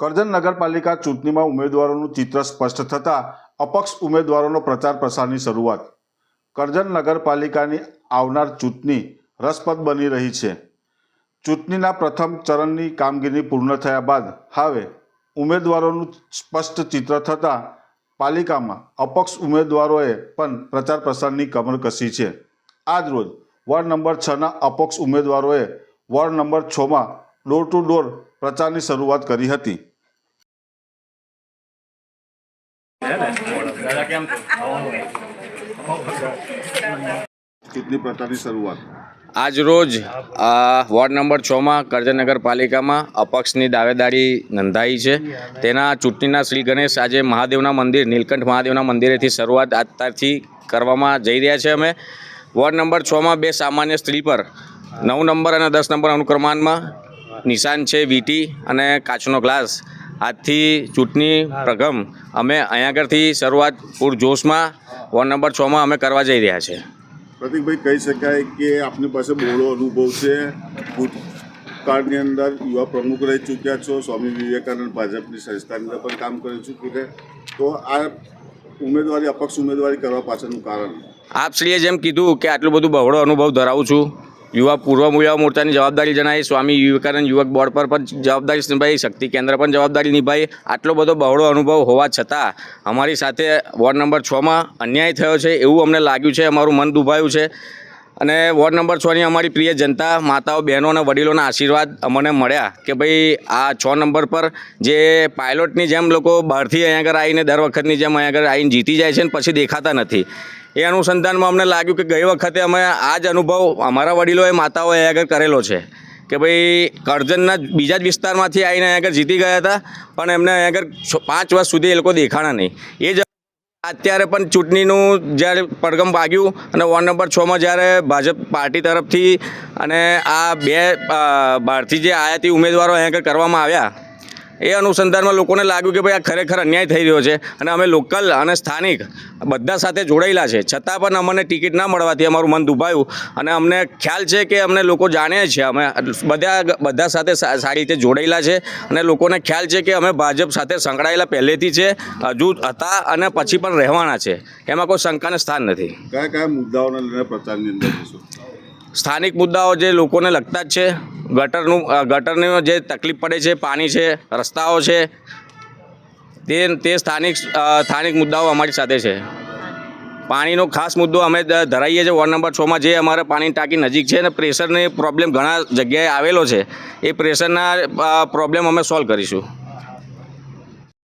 કરજણ નગરપાલિકા ચૂંટણીમાં ઉમેદવારોનું ચિત્ર સ્પષ્ટ થતાં અપક્ષ ઉમેદવારોનો પ્રચાર પ્રસારની શરૂઆત. કરજણ નગરપાલિકાની આવનાર ચૂંટણી રસપ્રદ બની રહી છે. ચૂંટણીના પ્રથમ ચરણની કામગીરી પૂર્ણ થયા બાદ હવે ઉમેદવારોનું સ્પષ્ટ ચિત્ર થતાં પાલિકામાં અપક્ષ ઉમેદવારોએ પણ પ્રચાર પ્રસારની કમર કસી છે. આજ રોજ વોર્ડ નંબર છના અપક્ષ ઉમેદવારોએ વોર્ડ નંબર છમાં ડોર ટુ ડોર પ્રચારની શરૂઆત કરી હતી. ચૂંટણી પ્રકારની શરૂઆત આજરોજ વોર્ડ નંબર છમાં કરજણ નગરપાલિકામાં અપક્ષની દાવેદારી નોંધાઈ છે. તેના ચૂંટણીના શ્રી ગણેશ આજે મહાદેવના મંદિર નીલકંઠ મહાદેવના મંદિરેથી શરૂઆત આજથી કરવામાં જઈ રહ્યા છે. અમે વોર્ડ નંબર છમાં બે સામાન્ય સ્ત્રી પર નવ નંબર અને દસ નંબર અનુક્રમાંકમાં નિશાન છે વીટી અને કાચનો ગ્લાસ. આજથી ચૂંટણી પ્રગમ. અમે અહીંયા આગળથી શરૂઆત પૂરજોશમાં વોર્ડ નંબર છમાં અમે કરવા જઈ રહ્યા છે પ્રતિકભાઈ કહી શકાય કે આપની પાસે બહોળો અનુભવ છે? ભૂતકાળની અંદર યુવા પ્રમુખ રહી ચૂક્યા છો સ્વામી વિવેકાનંદ ભાજપની સંસ્થાની અંદર પણ કામ કરી ચૂક્યું છે. તો આ ઉમેદવારી અપક્ષ ઉમેદવારી કરવા પાછળનું કારણ? આપશ્રીએ જેમ કીધું કે આટલું બધું બહોળો અનુભવ ધરાવું છું. યુવા પૂર્વ યુવા મોરચાની જવાબદારી જણાવી સ્વામી વિવેકાનંદ યુવક બોર્ડ પર પણ જવાબદારી નિભાવી શક્તિ કેન્દ્ર પણ જવાબદારી નિભાવી આટલો બધો બહોળો અનુભવ હોવા છતાં અમારી સાથે વોર્ડ નંબર છમાં અન્યાય થયો છે એવું અમને લાગ્યું છે, અમારું મન દુભાયું છે. અને વોર્ડ નંબર છની અમારી પ્રિય જનતા, માતાઓ, બહેનો અને વડીલોના આશીર્વાદ અમને મળ્યા કે ભાઈ આ છ નંબર પર જે પાયલોટની જેમ લોકો બહારથી અહીંયા આગળ આવીને દર વખતની જેમ અહીંયા આગળ આવીને જીતી જાય છે ને પછી દેખાતા નથી. એ અનુસંધાનમાં અમને લાગ્યું કે ગઈ વખતે અમે આ જ અનુભવ અમારા વડીલોએ માતાઓએ આગળ કરેલો છે કે ભાઈ કરજણના બીજા જ વિસ્તારમાંથી આવીને અહીંયા આગળ જીતી ગયા હતા, પણ એમને અહીંયા આગળ પાંચ વર્ષ સુધી એ લોકો દેખાણા નહીં. એ જ અત્યારે પણ ચૂંટણીનું જ્યારે પડગમ વાગ્યું અને વોર્ડ નંબર છમાં જ્યારે ભાજપ પાર્ટી તરફથી અને આ બે બહારથી જે આયાતી ઉમેદવારો અહીંયા આગળ કરવામાં આવ્યા એ અનુસંધાનમાં લોકોને લાગ્યું કે ભાઈ આ ખરેખર અન્યાય થઈ રહ્યો છે અને અમે લોકલ અને સ્થાનિક બધા સાથે જોડાયેલા છે. છતાં પણ અમને ટિકિટ ના મળવાથી અમારું મન દુભાયું અને અમને ખ્યાલ છે કે અમને લોકો જાણે છે. અમે બધા બધા સાથે સારી રીતે જોડાયેલા છે અને લોકોને ખ્યાલ છે કે અમે ભાજપ સાથે સંકળાયેલા પહેલેથી છે હજુ હતા અને પછી પણ રહેવાના છે. એમાં કોઈ શંકાને સ્થાન નથી. કયા કયા મુદ્દાઓને લઈને પ્રચારની અંદર સ્થાનિક મુદ્દાઓ જે લોકોને લગતા જ છે ગટરનું ગટરની જે તકલીફ પડે છે, પાણી છે, રસ્તાઓ છે, તે તે સ્થાનિક સ્થાનિક મુદ્દાઓ અમારી સાથે છે. પાણીનો ખાસ મુદ્દો અમે ધરાઈએ છીએ વોર્ડ નંબર છમાં જે અમારે પાણીની ટાંકી નજીક છે અને પ્રેશરની પ્રોબ્લેમ ઘણા જગ્યાએ આવેલો છે. એ પ્રેશરના પ્રોબ્લેમ અમે સોલ્વ કરીશું.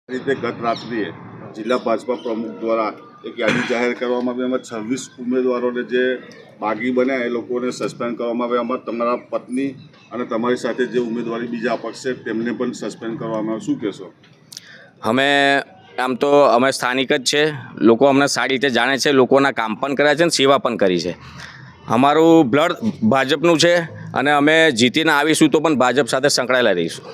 રીતે ગત રાત્રિએ જિલ્લા ભાજપા પ્રમુખ દ્વારા એક યાદી જાહેર કરવામાં આવી. એમાં છવ્વીસ ઉમેદવારોને જે બાગી બન્યા એ લોકોને સસ્પેન્ડ કરવામાં આવ્યા. એમાં તમારા પત્ની અને તમારી સાથે જે ઉમેદવારી બીજા અપક્ષ તેમને પણ સસ્પેન્ડ કરવામાં આવે શું કહેશો? અમે આમ તો અમે સ્થાનિક જ છે. લોકો અમને સારી રીતે જાણે છે. લોકોના કામ પણ કર્યા છે અને સેવા પણ કરી છે. અમારું બ્લડ ભાજપનું છે અને અમે જીતીને આવીશું તો પણ ભાજપ સાથે સંકળાયેલા રહીશું.